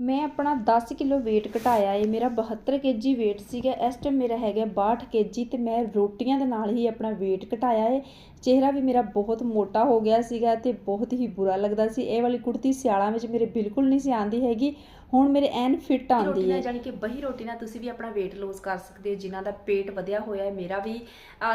ਮੈਂ ਆਪਣਾ ਦਸ ਕਿਲੋ ਵੇਟ ਘਟਾਇਆ ਏ, ਮੇਰਾ ਬਹੱਤਰ ਕੇ ਜੀ ਵੇਟ ਸੀਗਾ, ਇਸ ਟਾਈਮ ਮੇਰਾ ਹੈਗਾ ਬਾਹਠ ਕੇ ਜੀ ਅਤੇ ਮੈਂ ਰੋਟੀਆਂ ਦੇ ਨਾਲ ਹੀ ਆਪਣਾ ਵੇਟ ਘਟਾਇਆ ਏ। ਚਿਹਰਾ ਵੀ ਮੇਰਾ ਬਹੁਤ ਮੋਟਾ ਹੋ ਗਿਆ ਸੀਗਾ ਅਤੇ ਬਹੁਤ ਹੀ ਬੁਰਾ ਲੱਗਦਾ ਸੀ। ਇਹ ਵਾਲੀ ਕੁੜਤੀ ਸਿਆਲਾਂ ਵਿੱਚ ਮੇਰੇ ਬਿਲਕੁਲ ਨਹੀਂ ਸੀ ਆਉਂਦੀ ਹੈਗੀ, ਹੁਣ ਮੇਰੇ ਐਨ ਫਿੱਟ ਆਉਂਦੀ ਹੈ ਨਾਲ ਕਿ ਬਹੀ ਰੋਟੀ ਨਾਲ ਤੁਸੀਂ ਵੀ ਆਪਣਾ weight lose ਕਰ ਸਕਦੇ ਹੋ, ਜਿਨ੍ਹਾਂ ਦਾ ਪੇਟ ਵਧਿਆ ਹੋਇਆ ਹੈ ਮੇਰਾ ਵੀ।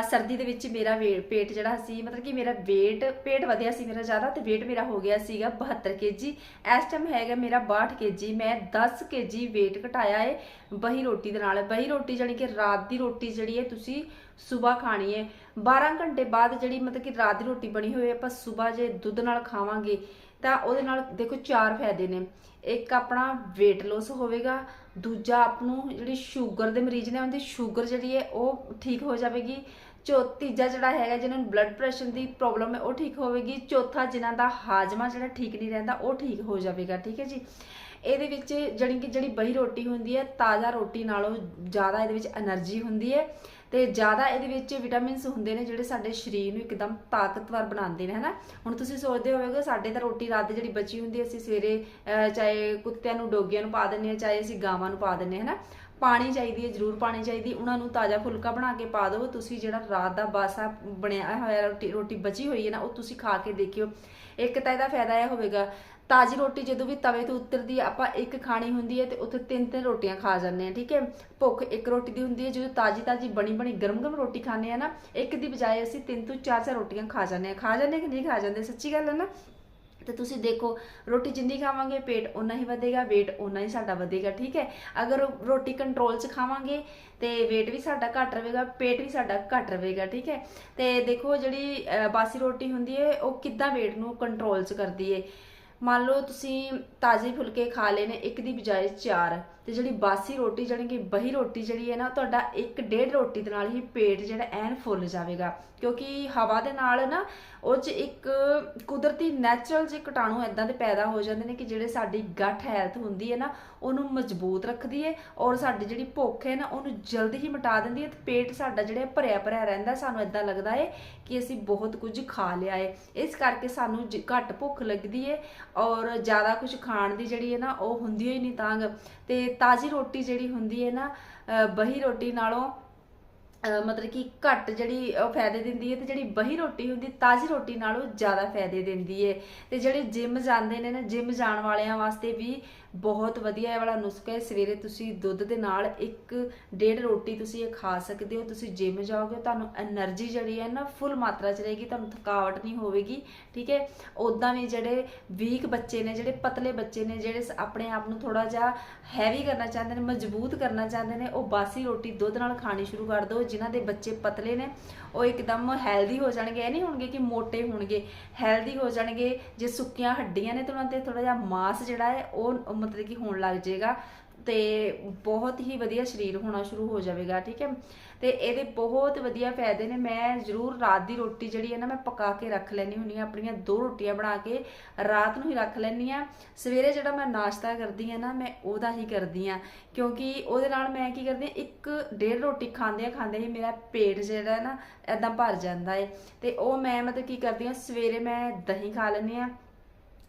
ਸਰਦੀ ਦੇ ਵਿੱਚ ਮੇਰਾ ਵੇ- ਪੇਟ ਜਿਹੜਾ ਸੀ, ਮਤਲਬ ਕਿ ਮੇਰਾ weight, ਪੇਟ ਵਧਿਆ ਸੀ ਮੇਰਾ ਜ਼ਿਆਦਾ ਤੇ weight ਮੇਰਾ ਹੋ ਗਿਆ ਸੀਗਾ 72 ਕੇਜੀ ਇਸ ਟਾਈਮ ਹੈਗਾ ਮੇਰਾ 62 ਕੇਜੀ ਮੈਂ 10 ਕੇਜੀ weight ਘਟਾਇਆ ਹੈ ਬਹੀ ਰੋਟੀ ਦੇ ਨਾਲ। ਬਹੀ ਰੋਟੀ ਜਾਨੀ ਕਿ ਰਾਤ ਦੀ ਰੋਟੀ ਜਿਹੜੀ ਹੈ ਤੁਸੀਂ ਸਵੇਰ ਖਾਣੀ ਹੈ 12 ਘੰਟੇ ਬਾਅਦ ਜਿਹੜੀ ਮਤਲਬ ਕਿ ਰਾਤ ਦੀ ਰੋਟੀ ਬਣੀ ਹੋਈ ਹੈ ਆਪਾਂ ਸਵੇਰ ਜੇ ਦੁੱਧ ਨਾਲ ਖਾਵਾਂਗੇ ਤਾਂ ਉਹਦੇ ਨਾਲ ਦੇਖੋ ਚਾਰ ਫਾਇਦੇ ਨੇ। ਇੱਕ ਆਪਣਾ weight loss ਹੋਵੇਗਾ, ਦੂਜਾ ਆਪ ਨੂੰ ਜਿਹੜੀ ਸ਼ੂਗਰ ਦੇ ਮਰੀਜ਼ ਨੇ ਉਹਨਾਂ ਦੀ ਸ਼ੂਗਰ ਜਿਹੜੀ ਹੈ ਉਹ ਠੀਕ ਹੋ ਜਾਵੇਗੀ। ਚੌ ਤੀਜਾ ਜਿਹੜਾ ਹੈਗਾ ਜਿਹਨਾਂ ਨੂੰ ਬਲੱਡ ਪ੍ਰੈਸ਼ਰ ਦੀ ਪ੍ਰੋਬਲਮ ਹੈ ਉਹ ਠੀਕ ਹੋਵੇਗੀ। ਚੌਥਾ ਜਿਨ੍ਹਾਂ ਦਾ ਹਾਜ਼ਮਾ ਜਿਹੜਾ ਠੀਕ ਨਹੀਂ ਰਹਿੰਦਾ, ਉਹ ਠੀਕ ਹੋ ਜਾਵੇਗਾ, ਠੀਕ ਹੈ ਜੀ। ਇਹਦੇ ਵਿੱਚ ਜਿਹੜੀ ਕਿ ਜਿਹੜੀ ਬਹੀ ਰੋਟੀ ਹੁੰਦੀ ਹੈ, ਤਾਜ਼ਾ ਰੋਟੀ ਨਾਲੋਂ ਜ਼ਿਆਦਾ ਇਹਦੇ ਵਿੱਚ એનર્ਜੀ ਹੁੰਦੀ ਹੈ ਤੇ ਜ਼ਿਆਦਾ ਇਹਦੇ ਵਿੱਚ ਵਿਟਾਮਿਨਸ ਹੁੰਦੇ ਨੇ ਜਿਹੜੇ ਸਾਡੇ ਸਰੀਰ ਨੂੰ ਇੱਕਦਮ ਤਾਕਤਵਰ ਬਣਾਉਂਦੇ ਨੇ, ਹਨਾ? ਹੁਣ ਤੁਸੀਂ ਸੋਚਦੇ ਹੋਵੇਗੇ, ਸਾਡੇ ਤਾਂ ਰੋਟੀ ਰਾਤ ਦੀ ਜਿਹੜੀ ਬਚੀ ਹੁੰਦੀ ਅਸੀਂ ਸਵੇਰੇ ਚਾਹੇ ਕੁੱਤਿਆਂ ਨੂੰ, ਡੋਗਿਆਂ ਨੂੰ ਪਾ ਦਿੰਨੇ ਆ ਚਾਹੇ ਅਸੀਂ ਗਾਵਾਂ ਨੂੰ ਪਾ ਦਿੰਨੇ ਹਨਾ? ਪਾਣੀ ਚਾਹੀਦੀ ਹੈ, ਜ਼ਰੂਰ ਪਾਣੀ ਚਾਹੀਦੀ, ਉਹਨਾਂ ਨੂੰ ਤਾਜ਼ਾ ਫੁਲਕਾ ਬਣਾ ਕੇ ਪਾ ਦਿਓ, ਤੁਸੀਂ ਜਿਹੜਾ ਰਾਤ ਦਾ ਬਾਸਾ ਬਣਿਆ ਹੋਇਆ ਰੋਟੀ ਰੋਟੀ ਬਚੀ ਹੋਈ ਹੈ ਨਾ, ਉਹ ਤੁਸੀਂ ਖਾ ਕੇ ਦੇਖਿਓ। ਇੱਕ ਤਾਂ ਇਹਦਾ ਫਾਇਦਾ ਇਹ ਹੋਵੇਗਾ ਤਾਜੀ ਰੋਟੀ ਜਦੋਂ ਵੀ ਤਵੇ ਤੋਂ ਉਤਰਦੀ ਹੈ ਆਪਾਂ ਇੱਕ ਖਾਣੀ ਹੁੰਦੀ ਹੈ ਤੇ ਉੱਥੇ ਤਿੰਨ ਤਿੰਨ ਰੋਟੀਆਂ ਖਾ ਜਾਂਦੇ ਆ ਠੀਕ ਹੈ? ਭੁੱਖ ਇੱਕ ਰੋਟੀ ਦੀ ਹੁੰਦੀ ਹੈ, ਜਦੋਂ ਤਾਜੀ ਤਾਜੀ ਬਣੀ ਬਣੀ ਗਰਮ ਗਰਮ ਰੋਟੀ ਖਾਂਦੇ ਆ ਨਾ, ਇੱਕ ਦੀ ਬਜਾਏ ਅਸੀਂ ਤਿੰਨ ਤੋਂ ਚਾਰ ਚਾਰ ਰੋਟੀਆਂ ਖਾ ਜਾਂਦੇ ਆ ਖਾ ਜਾਂਦੇ ਕਿ ਨਹੀਂ ਖਾ ਜਾਂਦੇ? ਸੱਚੀ ਗੱਲ ਹੈ ਨਾ? ਤੇ ਤੁਸੀਂ ਦੇਖੋ, ਰੋਟੀ ਜਿੰਨੀ ਖਾਵਾਂਗੇ ਪੇਟ ਉਨਾ ਹੀ ਵਧੇਗਾ, weight ਉਨਾ ਹੀ ਸਾਡਾ ਵਧੇਗਾ, ਠੀਕ ਹੈ? ਅਗਰ ਰੋਟੀ ਕੰਟਰੋਲ 'ਚ ਖਾਵਾਂਗੇ ਤੇ weight ਵੀ ਸਾਡਾ ਘੱਟ ਰਹੇਗਾ, ਪੇਟ ਵੀ ਸਾਡਾ ਘੱਟ ਰਹੇਗਾ, ਠੀਕ ਹੈ? ਤੇ ਦੇਖੋ ਜਿਹੜੀ ਬਾਸੀ ਰੋਟੀ ਹੁੰਦੀ ਹੈ, ਉਹ ਕਿੱਦਾਂ weight ਨੂੰ ਕੰਟਰੋਲ 'ਚ ਕਰਦੀ ਹੈ? ਮੰਨ ਲਓ ਤੁਸੀਂ ਤਾਜ਼ੇ ਫੁਲਕੇ ਖਾ ਲਏ ਨੇ, ਇੱਕ ਦੀ ਬਜਾਏ ਚਾਰ। ਤੇ ਜਿਹੜੀ ਬਾਸੀ ਰੋਟੀ ਜਾਣੀ ਕਿ ਬਹੀ ਰੋਟੀ ਜਿਹੜੀ ਹੈ ਨਾ, ਤੁਹਾਡਾ ਇੱਕ ਡੇਢ ਰੋਟੀ ਦੇ ਨਾਲ ਹੀ ਪੇਟ ਜਿਹੜਾ ਐਨ ਫੁੱਲ ਜਾਵੇਗਾ। ਕਿਉਂਕਿ ਹਵਾ ਦੇ ਨਾਲ ਨਾ, ਉਹ 'ਚ ਇੱਕ ਕੁਦਰਤੀ ਨੈਚੁਰਲ ਜਿਹੇ ਕੀਟਾਣੂ ਇਦਾਂ ਦੇ ਪੈਦਾ ਹੋ ਜਾਂਦੇ ਨੇ ਕਿ ਜਿਹੜੇ ਸਾਡੀ ਗੱਠ ਹੈਲਥ ਹੁੰਦੀ ਹੈ ਨਾ, ਉਹਨੂੰ ਮਜ਼ਬੂਤ ਰੱਖਦੀ ਹੈ ਔਰ ਸਾਡੀ ਜਿਹੜੀ ਭੁੱਖ ਹੈ ਨਾ, ਉਹਨੂੰ ਜਲਦੀ ਹੀ ਮਿਟਾ ਦਿੰਦੀ ਹੈ ਤੇ ਪੇਟ ਸਾਡਾ ਜਿਹੜਾ ਭਰਿਆ ਭਰਿਆ ਰਹਿੰਦਾ, ਸਾਨੂੰ ਇਦਾਂ ਲੱਗਦਾ ਹੈ ਕਿ ਅਸੀਂ ਬਹੁਤ ਕੁਝ ਖਾ ਲਿਆ ਹੈ। ਇਸ ਕਰਕੇ ਸਾਨੂੰ ਜ- ਘੱਟ ਭੁੱਖ ਲੱਗਦੀ ਹੈ ਔਰ ਜ਼ਿਆਦਾ ਕੁਝ ਖਾਣ ਦੀ ਜਿਹੜੀ ਹੈ ਨਾ, ਉਹ ਹੁੰਦੀ ਹੀ ਨਹੀਂ ਤਾਂਗ ਤੇ ਤਾਜ਼ੀ ਰੋਟੀ ਜਿਹੜੀ ਹੁੰਦੀ ਹੈ ਨਾ ਬਹੀ ਰੋਟੀ ਨਾਲੋਂ ਮਤਲਬ ਕਿ ਘੱਟ ਜਿਹੜੀ ਉਹ ਫਾਇਦੇ ਦਿੰਦੀ ਹੈ ਤੇ ਜਿਹੜੀ ਬਹੀ ਰੋਟੀ ਹੁੰਦੀ, ਤਾਜ਼ੀ ਰੋਟੀ ਨਾਲੋਂ ਜ਼ਿਆਦਾ ਫਾਇਦੇ ਦਿੰਦੀ ਹੈ। ਤੇ ਜਿਹੜੇ ਜਿਮ ਜਾਂਦੇ ਨੇ ਨਾ ਜਿਮ ਜਾਣ ਵਾਲਿਆਂ ਵਾਸਤੇ ਵੀ ਬਹੁਤ ਵਧੀਆ ਇਹ ਵਾਲਾ ਨੁਸਖਾ ਹੈ। ਸਵੇਰੇ ਤੁਸੀਂ ਦੁੱਧ ਦੇ ਨਾਲ ਇੱਕ ਡੇਢ ਰੋਟੀ ਤੁਸੀਂ ਇਹ ਖਾ ਸਕਦੇ ਹੋ, ਤੁਸੀਂ ਜਿਮ ਜਾਓਗੇ, ਤੁਹਾਨੂੰ એનર્ਜੀ ਜਿਹੜੀ ਹੈ ਨਾ ਫੁੱਲ ਮਾਤਰਾ ਚ ਰਹੇਗੀ, ਤੁਹਾਨੂੰ ਥਕਾਵਟ ਨਹੀਂ ਹੋਵੇਗੀ, ਠੀਕ ਹੈ? ਉਦਾਂ ਵੀ ਜਿਹੜੇ ਵੀਕ ਬੱਚੇ ਨੇ, ਜਿਹੜੇ ਪਤਲੇ ਬੱਚੇ ਨੇ, ਜਿਹੜੇ ਆਪਣੇ ਆਪ ਨੂੰ ਥੋੜਾ ਜਿਹਾ ਹੈਵੀ ਕਰਨਾ ਚਾਹੁੰਦੇ ਨੇ, ਮਜ਼ਬੂਤ ਕਰਨਾ ਚਾਹੁੰਦੇ ਨੇ, ਉਹ ਬਾਸੀ ਰੋਟੀ ਦੁੱਧ ਨਾਲ ਖਾਣੀ ਸ਼ੁਰੂ ਕਰ ਦਿਓ। ਜਿਨ੍ਹਾਂ ਦੇ ਬੱਚੇ ਪਤਲੇ ਨੇ, ਉਹ ਇੱਕਦਮ ਹੈਲਦੀ ਹੋ ਜਾਣਗੇ। ਇਹ ਨਹੀਂ ਹੋਣਗੇ ਕਿ ਮੋਟੇ ਹੋਣਗੇ। ਹੈਲਦੀ ਹੋ ਜਾਣਗੇ। ਜੇ ਸੁੱਕੀਆਂ ਹੱਡੀਆਂ ਨੇ ਤਾਂ ਉਹਨਾਂ ਤੇ ਥੋੜਾ ਜਿਹਾ ਮਾਸ ਜਿਹੜਾ ਹੈ, ਉਹ ਮਤਲਬ ਕਿ ਹੋਣ ਲੱਗ ਜਾਏਗਾ। ਤੇ ਬਹੁਤ ਹੀ ਵਧੀਆ ਸਰੀਰ ਹੋਣਾ ਸ਼ੁਰੂ ਹੋ ਜਾਵੇਗਾ, ਠੀਕ ਹੈ। ਤੇ ਇਹਦੇ ਬਹੁਤ ਵਧੀਆ ਫਾਇਦੇ ਨੇ, ਮੈਂ ਜ਼ਰੂਰ ਰਾਤ ਦੀ ਰੋਟੀ ਜਿਹੜੀ ਹੈ ਨਾ ਮੈਂ ਪਕਾ ਕੇ ਰੱਖ ਲੈਣੀ ਹੁੰਦੀ ਆ ਆਪਣੀਆਂ ਦੋ ਰੋਟੀਆਂ ਬਣਾ ਕੇ ਰਾਤ ਨੂੰ ਹੀ ਰੱਖ ਲੈਣੀ ਆ ਸਵੇਰੇ ਜਿਹੜਾ ਮੈਂ ਨਾਸ਼ਤਾ ਕਰਦੀ ਆ ਨਾ, ਮੈਂ ਉਹਦਾ ਹੀ ਕਰਦੀ ਆ ਕਿਉਂਕਿ ਉਹਦੇ ਨਾਲ ਮੈਂ ਕੀ ਕਰਦੀ ਆ ਇੱਕ ਡੇਢ ਰੋਟੀ ਖਾਂਦੇ ਆ ਖਾਂਦੇ ਹੀ ਮੇਰਾ ਪੇਟ ਜਿਹੜਾ ਹੈ ਨਾ ਐਦਾਂ ਭਰ ਜਾਂਦਾ ਹੈ। ਤੇ ਉਹ ਮੈਂ ਮਤਲਬ ਕੀ ਕਰਦੀ ਆ ਸਵੇਰੇ ਮੈਂ ਦਹੀਂ ਖਾ ਲੈਂਦੀ ਆ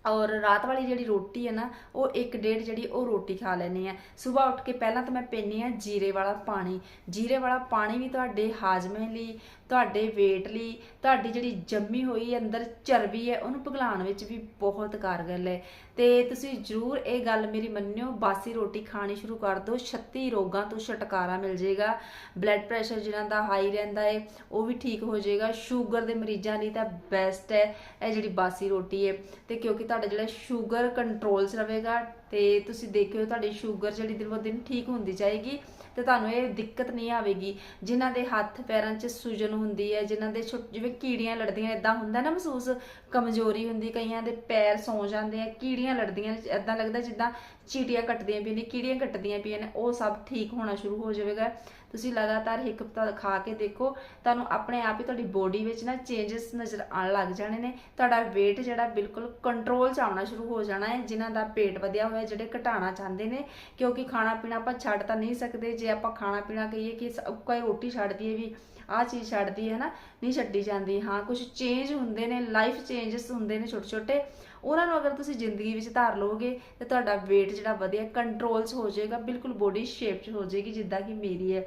ਔਰ ਰਾਤ ਵਾਲੀ ਜਿਹੜੀ ਰੋਟੀ ਹੈ ਨਾ, ਉਹ ਇੱਕ ਡੇਢ ਜਿਹੜੀ ਉਹ ਰੋਟੀ ਖਾ ਲੈਣੀ ਆ ਸਵੇਰ ਉੱਠ ਕੇ ਪਹਿਲਾਂ ਤਾਂ ਮੈਂ ਪੀਨੀ ਆ ਜੀਰੇ ਵਾਲਾ ਪਾਣੀ। ਜੀਰੇ ਵਾਲਾ ਪਾਣੀ ਵੀ ਤੁਹਾਡੇ ਹਾਜ਼ਮੇ ਲਈ ਤੁਹਾਡੇ weight ਲਈ, ਤੁਹਾਡੀ ਜਿਹੜੀ ਜੰਮੀ ਹੋਈ ਅੰਦਰ ਚਰਬੀ ਹੈ, ਉਹਨੂੰ ਭਗਲਾਉਣ ਵਿੱਚ ਵੀ ਬਹੁਤ ਕਾਰਗਰ ਹੈ। ਤੇ ਤੁਸੀਂ ਜਰੂਰ ਇਹ ਗੱਲ ਮੇਰੀ ਮੰਨਿਓ, ਬਾਸੀ ਰੋਟੀ ਖਾਣੀ ਸ਼ੁਰੂ ਕਰ ਦਿਓ 36 ਰੋਗਾਂ ਤੋਂ ਛੁਟਕਾਰਾ ਮਿਲ ਜਾਏਗਾ। ਬਲੱਡ ਪ੍ਰੈਸ਼ਰ ਜਿਨ੍ਹਾਂ ਦਾ ਹਾਈ ਰਹਿੰਦਾ ਹੈ, ਉਹ ਵੀ ਠੀਕ ਹੋ ਜਾਏਗਾ। ਸ਼ੂਗਰ ਦੇ ਮਰੀਜ਼ਾਂ ਲਈ ਤਾਂ ਬੈਸਟ ਹੈ, ਇਹ ਜਿਹੜੀ ਬਾਸੀ ਰੋਟੀ ਹੈ। ਤੇ ਕਿਉਂਕਿ ਤੁਹਾਡਾ ਜਿਹੜਾ ਸ਼ੂਗਰ ਕੰਟਰੋਲ 'ਚ ਰਹੇਗਾ ਤੇ ਤੁਸੀਂ ਦੇਖਿਓ ਤੁਹਾਡੀ ਸ਼ੂਗਰ ਜਿਹੜੀ ਦਿਨ ਬੋ ਦਿਨ ਠੀਕ ਹੁੰਦੀ ਜਾਏਗੀ ਤੇ ਤੁਹਾਨੂੰ ਇਹ ਦਿੱਕਤ ਨਹੀਂ ਆਵੇਗੀ। ਜਿਨ੍ਹਾਂ ਦੇ ਹੱਥ ਪੈਰਾਂ 'ਚ ਸੂਜਨ ਹੁੰਦੀ ਹੈ, ਜਿਨ੍ਹਾਂ ਦੇ ਛੋਟ- ਜਿਵੇਂ ਕੀੜੀਆਂ ਲੜਦੀਆਂ ਇਦਾਂ ਹੁੰਦਾ ਨਾ ਮਹਿਸੂਸ? ਕਮਜ਼ੋਰੀ ਹੁੰਦੀ, ਕਈਆਂ ਦੇ ਪੈਰ ਸੌ ਜਾਂਦੇ ਆ, ਕੀੜੀਆਂ ਲੜਦੀਆਂ ਇਦਾਂ ਲੱਗਦਾ ਜਿੱਦਾਂ ਚੀਟੀਆਂ ਕੱਟਦੀਆਂ ਪਈਆਂ ਨੇ, ਕੀੜੀਆਂ ਕੱਟਦੀਆਂ ਪਈਆਂ ਨੇ, ਉਹ ਸਭ ਠੀਕ ਹੋਣਾ ਸ਼ੁਰੂ ਹੋ ਜਾਵੇਗਾ। ਤੁਸੀਂ ਲਗਾਤਾਰ ਇੱਕ ਹਫ਼ਤਾ ਖਾ ਕੇ ਦੇਖੋ, ਤੁਹਾਨੂੰ ਆਪਣੇ ਆਪ ਹੀ ਤੁਹਾਡੀ ਬੋਡੀ ਵਿੱਚ ਨਾ ਚੇਂਜਸ ਨਜ਼ਰ ਆਉਣ ਲੱਗ ਜਾਣੇ ਨੇ। ਤੁਹਾਡਾ weight ਜਿਹੜਾ ਬਿਲਕੁਲ ਕੰਟਰੋਲ 'ਚ ਆਉਣਾ ਸ਼ੁਰੂ ਹੋ ਜਾਣਾ ਹੈ, ਜਿਨ੍ਹਾਂ ਦਾ ਪੇਟ ਵਧਿਆ ਹੋਇਆ ਜਿਹੜੇ ਘਟਾਉਣਾ ਚਾਹੁੰਦੇ ਨੇ। ਕਿਉਂਕਿ ਖਾਣਾ ਪੀਣਾ ਆਪਾਂ ਛੱਡ ਤਾਂ ਨਹੀਂ ਸਕਦੇ, ਜੇ ਆਪਾਂ ਖਾਣਾ ਪੀਣਾ ਕਹੀਏ ਕਿ ਸ- ਕੋਈ ਰੋਟੀ ਛੱਡ ਦਈਏ ਵੀ, ਆਹ ਚੀਜ਼ ਛੱਡਦੀ ਹੈ ਨਾ ਨਹੀਂ ਛੱਡੀ ਜਾਂਦੀ। ਹਾਂ ਕੁਝ ਚੇਂਜ ਹੁੰਦੇ ਨੇ ਲਾਈਫ ਚੇਂਜਸ ਹੁੰਦੇ ਨੇ ਛੋਟੇ ਛੋਟੇ ਉਹਨਾਂ ਨੂੰ ਅਗਰ ਤੁਸੀਂ ਜ਼ਿੰਦਗੀ ਵਿੱਚ ਧਾਰ ਲਓਗੇ ਤੇ ਤੁਹਾਡਾ weight ਜਿਹੜਾ ਵਧੀਆ ਕੰਟਰੋਲ 'ਚ ਹੋ ਜਾਏਗਾ, ਬਿਲਕੁਲ ਬੋਡੀ ਸ਼ੇਪ 'ਚ ਹੋ ਜਾਏਗੀ, ਜਿੱਦਾਂ ਕਿ ਮੇਰੀ ਹੈ।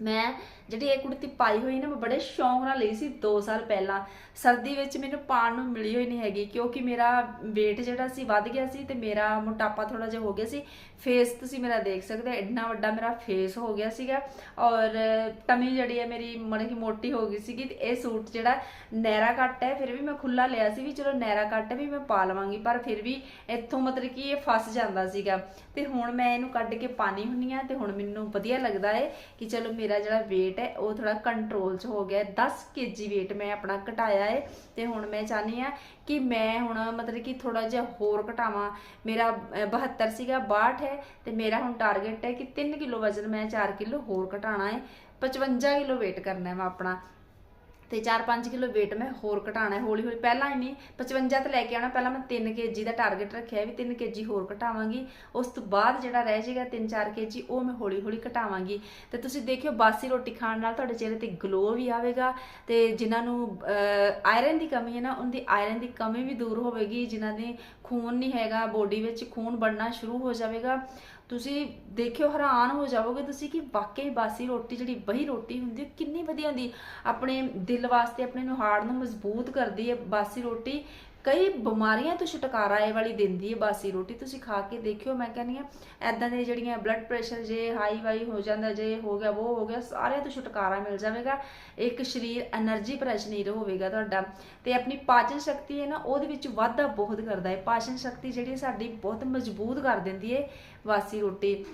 ਮੈਂ ਜਿਹੜੀ ਇਹ ਕੁੜਤੀ ਪਾਈ ਹੋਈ ਨਾ, ਮੈਂ ਬੜੇ ਸ਼ੌਂਕ ਨਾਲ ਲਈ ਸੀ 2 ਸਾਲ ਪਹਿਲਾਂ। ਸਰਦੀ ਵਿੱਚ ਮੈਨੂੰ ਪਾਣ ਨੂੰ ਮਿਲੀ ਹੋਈ ਨਹੀਂ ਹੈਗੀ, ਕਿਉਂਕਿ ਮੇਰਾ weight ਜਿਹੜਾ ਸੀ ਵੱਧ ਗਿਆ ਸੀ ਤੇ ਮੇਰਾ ਮੋਟਾਪਾ ਥੋੜਾ ਜਿਹਾ ਹੋ ਗਿਆ ਸੀ। ਫੇਸ ਤੁਸੀਂ ਮੇਰਾ ਦੇਖ ਸਕਦੇ ਹੋ, ਇੰਨਾ ਵੱਡਾ ਮੇਰਾ ਫੇਸ ਹੋ ਗਿਆ ਸੀਗਾ। ਔਰ ਟਮੀ ਜਿਹੜੀ ਹੈ ਮੇਰੀ, ਮਤਲਬ ਕਿ ਮੋਟੀ ਹੋ ਗਈ ਸੀਗੀ ਤੇ ਇਹ ਸੂਟ ਜਿਹੜਾ ਨੈਰਾ ਕੱਟ ਹੈ, ਫਿਰ ਵੀ ਮੈਂ ਖੁੱਲਾ ਲਿਆ ਸੀ ਵੀ ਚਲੋ ਨੈਰਾ ਕੱਟ ਵੀ ਮੈਂ ਪਾ ਲਵਾਂਗੀ, ਪਰ ਫਿਰ ਵੀ ਇੱਥੋਂ ਮਤਲਬ ਕਿ ਇਹ ਫਸ ਜਾਂਦਾ ਸੀਗਾ। ਤੇ ਹੁਣ ਮੈਂ ਇਹਨੂੰ ਕੱਢ ਕੇ ਪਾਣੀ ਹੁੰਨੀ ਆ ਤੇ ਹੁਣ ਮੈਨੂੰ ਵਧੀਆ ਲੱਗਦਾ ਹੈ ਕਿ ਚਲੋ ਮੇਰਾ ਜਿਹੜਾ weight ਹੈ ਉਹ ਥੋੜਾ ਕੰਟਰੋਲ 'ਚ ਹੋ ਗਿਆ ਹੈ। 10 kg weight ਮੈਂ ਆਪਣਾ ਘਟਾਇਆ ਹੈ ਤੇ ਹੁਣ ਮੈਂ ਚਾਹਨੀ ਆ ਕਿ ਮੈਂ ਹੁਣ ਮਤਲਬ ਕਿ ਥੋੜਾ ਜਿਹਾ ਹੋਰ ਘਟਾਵਾਂ। ਮੇਰਾ ਅਹ, 72 ਸੀਗਾ 62 ਹੈ ਤੇ ਮੇਰਾ ਹੁਣ ਟਾਰਗੇਟ ਹੈ ਕਿ 3 ਕਿਲੋ ਵਜ਼ਨ ਮੈਂ 4 ਕਿਲੋ ਹੋਰ ਘਟਾਣਾ ਹੈ। 55 ਕਿਲੋ weight ਕਰਨਾ ਹੈ ਮੈਂ ਆਪਣਾ। ਤੇ 4-5 ਕਿਲੋ weight ਮੈਂ ਹੋਰ ਘਟਾਣਾ ਹੈ ਹੌਲੀ ਹੌਲੀ ਪਹਿਲਾਂ ਹੀ ਨਹੀਂ 55 ਤੇ ਲੈ ਕੇ ਆਉਣਾ, ਪਹਿਲਾਂ ਮੈਂ 3 kg ਦਾ ਟਾਰਗੇਟ ਰੱਖਿਆ ਵੀ 3 kg ਹੋਰ ਘਟਾਵਾਂਗੀ। ਉਸ ਤੋਂ ਬਾਅਦ ਜਿਹੜਾ ਰਹਿ ਜਾਏਗਾ 3-4 kg, ਉਹ ਮੈਂ ਹੌਲੀ ਹੌਲੀ ਘਟਾਵਾਂਗੀ। ਤੇ ਤੁਸੀਂ ਦੇਖਿਓ, ਬਾਸੀ ਰੋਟੀ ਖਾਣ ਨਾਲ ਤੁਹਾਡੇ ਚਿਹਰੇ ਤੇ ਗਲੋ ਵੀ ਆਵੇਗਾ ਤੇ ਜਿਨ੍ਹਾਂ ਨੂੰ ਆਇਰਨ ਦੀ ਕਮੀ ਹੈ ਨਾ, ਉਹਦੀ ਆਇਰਨ ਦੀ ਕਮੀ ਵੀ ਦੂਰ ਹੋਵੇਗੀ। ਜਿਨ੍ਹਾਂ ਦੇ ਖੂਨ ਨਹੀਂ ਹੈਗਾ ਬੋਡੀ ਵਿੱਚ ਖੂਨ ਬਣਨਾ ਸ਼ੁਰੂ ਹੋ ਜਾਵੇਗਾ। ਤੁਸੀਂ ਦੇਖਿਓ ਹੈਰਾਨ ਹੋ ਜਾਵੋਗੇ ਤੁਸੀਂ ਕਿ ਵਾਕਈ ਬਾਸੀ ਰੋਟੀ ਜਿਹੜੀ ਬਹੀ ਰੋਟੀ ਹੁੰਦੀ ਹੈ, ਕਿੰਨੀ ਵਧੀਆ ਹੁੰਦੀ ਆਪਣੇ ਦਿਲ ਵਾਸਤੇ ਆਪਣੇ ਨੂੰ ਹਾਰਟ ਨੂੰ ਮਜ਼ਬੂਤ ਕਰਦੀ ਹੈ ਬਾਸੀ ਰੋਟੀ। ਕਈ ਬਿਮਾਰੀਆਂ ਤੋਂ ਛੁਟਕਾਰਾ ਇਹ ਵਾਲੀ ਦਿੰਦੀ ਹੈ ਬਾਸੀ ਰੋਟੀ। ਤੁਸੀਂ ਖਾ ਕੇ ਦੇਖਿਓ, ਮੈਂ ਕਹਿੰਦੀ ਆ ਐਦਾਂ ਦੇ ਜਿਹੜੀਆਂ ਬਲੱਡ ਪ੍ਰੈਸ਼ਰ ਜੇ ਹਾਈ ਵਾਈ ਹੋ ਜਾਂਦਾ, ਜੇ ਹੋ ਗਿਆ ਉਹ ਹੋ ਗਿਆ, ਸਾਰਿਆਂ ਤੋਂ ਛੁਟਕਾਰਾ ਮਿਲ ਜਾਵੇਗਾ। ਇੱਕ ਸਰੀਰ એનર્ਜੀ ਪ੍ਰੈਸ਼ਨੀਰ ਹੋਵੇਗਾ ਤੁਹਾਡਾ। ਤੇ ਆਪਣੀ ਪਾਚਨ ਸ਼ਕਤੀ ਹੈ ਨਾ, ਉਹਦੇ ਵਿੱਚ ਵਾਧਾ ਬਹੁਤ ਕਰਦਾ ਹੈ। ਪਾਚਨ ਸ਼ਕਤੀ ਜਿਹੜੀ ਸਾਡੀ ਬਹੁਤ ਮਜ਼ਬੂਤ ਕਰ ਦਿੰਦੀ ਹੈ ਬਾਸੀ ਰੋਟੀ।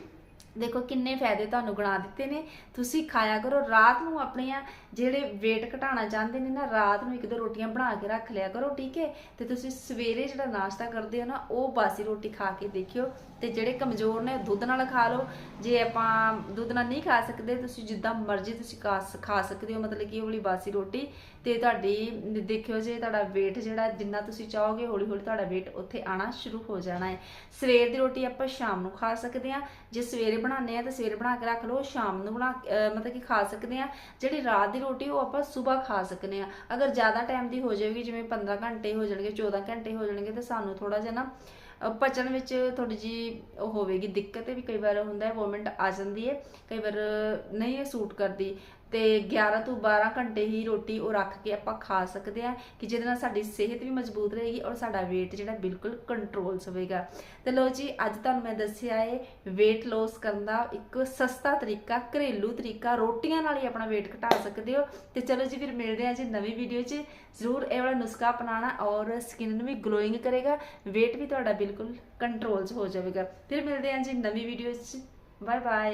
ਦੇਖੋ ਕਿੰਨੇ ਫਾਇਦੇ ਤੁਹਾਨੂੰ ਗਣਾ ਦਿੱਤੇ ਨੇ। ਤੁਸੀਂ ਖਾਇਆ ਕਰੋ, ਰਾਤ ਨੂੰ ਆਪਣੀਆਂ ਜਿਹੜੇ weight ਘਟਾਉਣਾ ਚਾਹੁੰਦੇ ਨੇ ਨਾ, ਰਾਤ ਨੂੰ ਇੱਕ ਦੋ ਰੋਟੀਆਂ ਬਣਾ ਕੇ ਰੱਖ ਲਿਆ ਕਰੋ, ਠੀਕ ਹੈ? ਤੇ ਤੁਸੀਂ ਸਵੇਰੇ ਜਿਹੜਾ ਨਾਸ਼ਤਾ ਕਰਦੇ ਹੋ ਨਾ, ਉਹ ਬਾਸੀ ਰੋਟੀ ਖਾ ਕੇ ਦੇਖਿਓ ਤੇ ਜਿਹੜੇ ਕਮਜ਼ੋਰ ਨੇ, ਦੁੱਧ ਨਾਲ ਖਾ ਲਓ। ਜੇ ਆਪਾਂ ਦੁੱਧ ਨਾਲ ਨਹੀਂ ਖਾ ਸਕਦੇ, ਤੁਸੀਂ ਜਿੱਦਾਂ ਮਰਜ਼ੀ ਤੁਸੀਂ ਖਾ ਸ- ਖਾ ਸਕਦੇ ਹੋ, ਮਤਲਬ ਕਿ ਉਹ ਵਾਲੀ ਬਾਸੀ ਰੋਟੀ। ਤੇ ਤੁਹਾਡੀ, ਦੇਖਿਓ ਜੇ ਤੁਹਾਡਾ weight ਜਿਹੜਾ, ਜਿੰਨਾ ਤੁਸੀਂ ਚਾਹੋਗੇ ਹੌਲੀ ਹੌਲੀ ਤੁਹਾਡਾ weight ਉੱਥੇ ਆਣਾ ਸ਼ੁਰੂ ਹੋ ਜਾਣਾ ਹੈ। ਸਵੇਰ ਦੀ ਰੋਟੀ ਆਪਾਂ ਸ਼ਾਮ ਨੂੰ ਖਾ ਸਕਦੇ ਹਾਂ। ਜੇ ਸਵੇਰੇ ਬਣਾਉਂਦੇ ਆ ਤਾਂ ਸਵੇਰੇ ਬਣਾ ਕੇ ਰੱਖ ਲਓ, ਸ਼ਾਮ ਨੂੰ ਬਣਾ ਮਤਲਬ ਕਿ ਖਾ ਸਕਦੇ ਆ। ਜਿਹੜੀ ਰਾਤ ਦੀ ਰੋਟੀ ਉਹ ਆਪਾਂ ਸਵੇਰ ਖਾ ਸਕਦੇ ਆ। ਅਗਰ ਜ਼ਿਆਦਾ ਟਾਈਮ ਦੀ ਹੋ ਜਾਵੇਗੀ, ਜਿਵੇਂ 15 ਘੰਟੇ ਹੋ ਜਾਣਗੇ 14 ਘੰਟੇ ਹੋ ਜਾਣਗੇ, ਤਾਂ ਸਾਨੂੰ ਥੋੜਾ ਜਿਹਾ ਨਾ ਪਚਣ ਵਿੱਚ ਥੋੜੀ ਜੀ ਹੋਵੇਗੀ, ਦਿੱਕਤ ਵੀ ਕਈ ਵਾਰ ਹੁੰਦਾ ਹੈ ਮੂਵਮੈਂਟ ਆ ਜਾਂਦੀ ਹੈ, ਕਈ ਵਾਰ ਨਹੀਂ ਇਹ ਸੂਟ ਕਰਦੀ। ਤੇ 11 ਤੋਂ 12 ਘੰਟੇ ਹੀ ਰੋਟੀ ਉਹ ਰੱਖ ਕੇ ਆਪਾਂ ਖਾ ਸਕਦੇ ਆ ਕਿ ਜਿਹਦੇ ਨਾਲ ਸਾਡੀ ਸਿਹਤ ਵੀ ਮਜ਼ਬੂਤ ਰਹੇਗੀ ਔਰ ਸਾਡਾ weight ਜਿਹੜਾ ਬਿਲਕੁਲ ਕੰਟਰੋਲ 'ਚ ਹੋਵੇਗਾ। ਤੇ ਲੋ ਜੀ, ਅੱਜ ਤੁਹਾਨੂੰ ਮੈਂ ਦੱਸਿਆ ਹੈ weight loss ਕਰਨ ਦਾ ਇੱਕ ਸਸਤਾ ਤਰੀਕਾ, ਘਰੇਲੂ ਤਰੀਕਾ, ਰੋਟੀਆਂ ਨਾਲ ਹੀ ਆਪਣਾ weight ਘਟਾ ਸਕਦੇ ਹੋ। ਤੇ ਚਲੋ ਜੀ, ਫਿਰ ਮਿਲਦੇ ਹਾਂ ਜੀ ਨਵੀਂ ਵੀਡੀਓ 'ਚ। ਜ਼ਰੂਰ ਇਹ ਵਾਲਾ ਨੁਸਖਾ ਅਪਣਾਉਣਾ ਔਰ ਸਕਿਨ ਨੂੰ ਵੀ ਗਲੋਇੰਗ ਕਰੇਗਾ, weight ਵੀ ਤੁਹਾਡਾ ਬਿਲਕੁਲ ਕੰਟਰੋਲ 'ਚ ਹੋ ਜਾਵੇਗਾ। ਫਿਰ ਮਿਲਦੇ ਹਾਂ ਜੀ ਨਵੀਂ ਵੀਡੀਓ 'ਚ। Bye bye